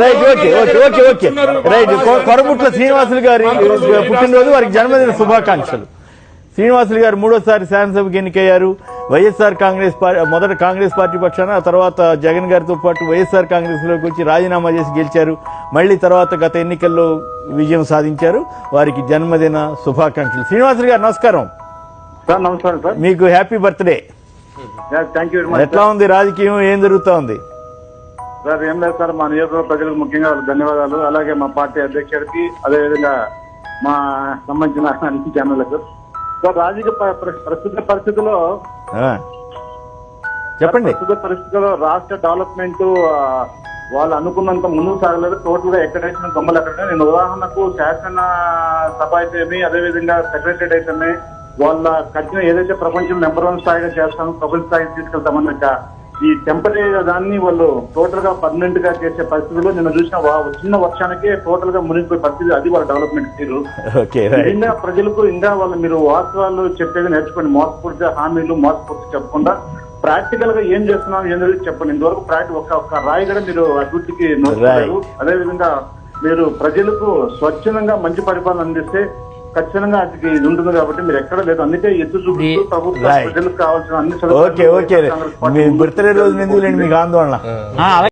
Right okay okay okay okay. Right Koramutla Srinivasulu గారి పుట్టినరోజు వారికి జన్మదిన శుభాకాంక్షలు. శ్రీనివాసులు గారు మూడోసారి శాసనసభకు ఎన్నికయ్యారు. వైఎస్ఆర్ కాంగ్రెస్ పార్టీ మొదట కాంగ్రెస్ పార్టీ పక్షాన ఆ తర్వాత జగన్ గారితో పాటు వైఎస్ఆర్ కాంగ్రెస్లోకి వచ్చి రాజీనామా చేసి గెలిచారు. మళ్ళీ తర్వాత గత ఎన్నికల్లో విజయం సాధించారు. వారికి జన్మదిన శుభాకాంక్షలు. శ్రీనివాసులు గారు నమస్కారం. సార్ నమస్కారం సార్. మీకు హ్యాపీ బర్త్డే. థ్యాంక్ యూ ఎట్లా ఉంది రాజకీయం? ఏం జరుగుతా ఉంది? సార్ ఏం లేదు సార్ మా నియోజకవర్గ ప్రజలకు ముఖ్యంగా ధన్యవాదాలు. అలాగే మా పార్టీ అధ్యక్షుడికి అదేవిధంగా మా సంబంధించిన అన్ని ఛానళ్ళకు సార్. రాజకీయ ప్రస్తుత పరిస్థితుల్లో. చెప్పండి. ప్రస్తుత పరిస్థితుల్లో రాష్ట్ర డెవలప్మెంట్ వాళ్ళు అనుకున్నంత ముందుకు సాగలేదు. టోటల్గా ఎక్కడేసిన గొమ్మలు ఎక్కడ నేను ఉదాహరణకు శాసన సభ అయితేమి అదేవిధంగా సెక్రటరీ అయితేనే వాళ్ళ కఠిన ఏదైతే ప్రపంచం నెంబర్ వన్ స్థాయిగా చేస్తామో ప్రపంచ స్థాయికి తీసుకెళ్తామన్న ఒక ఈ టెంపరీ దాన్ని వాళ్ళు టోటల్గా పర్మనెంట్గా చేసే పరిస్థితుల్లో నిన్న చూసిన చిన్న వర్షానికే టోటల్గా మునిగిపోయే పరిస్థితి అది వాళ్ళ డెవలప్మెంట్ తీరు. ఇంకా ప్రజలకు ఇంకా వాళ్ళు మీరు వాస్తవాలు చెప్పేది నేర్చుకోండి. మోసపూర్తి హామీలు మోసపూర్తి చెప్పకుండా ప్రాక్టికల్గా ఏం చేస్తున్నాం ఏం జరిగింది చెప్పండి. ఇంతవరకు ప్రాక్టి ఒక ఒక్క రాయి కూడా మీరు అభివృద్ధికి నోచుకోలేరు అదే విధంగా మీరు ప్రజలకు స్వచ్ఛందంగా మంచి పరిపాలన అందిస్తే ఖచ్చితంగా అది ఇది ఉంటుంది కాబట్టి మీరు ఎక్కడ లేదు. అందుకే ఎత్తు చూపిస్తూ ప్రభుత్వం. ప్రజలకు కావాల్సిన అన్ని ఓకే ఓకే. మీ బర్త్డే రోజు ఎందుకు లేండి మీకు ఆందోళన?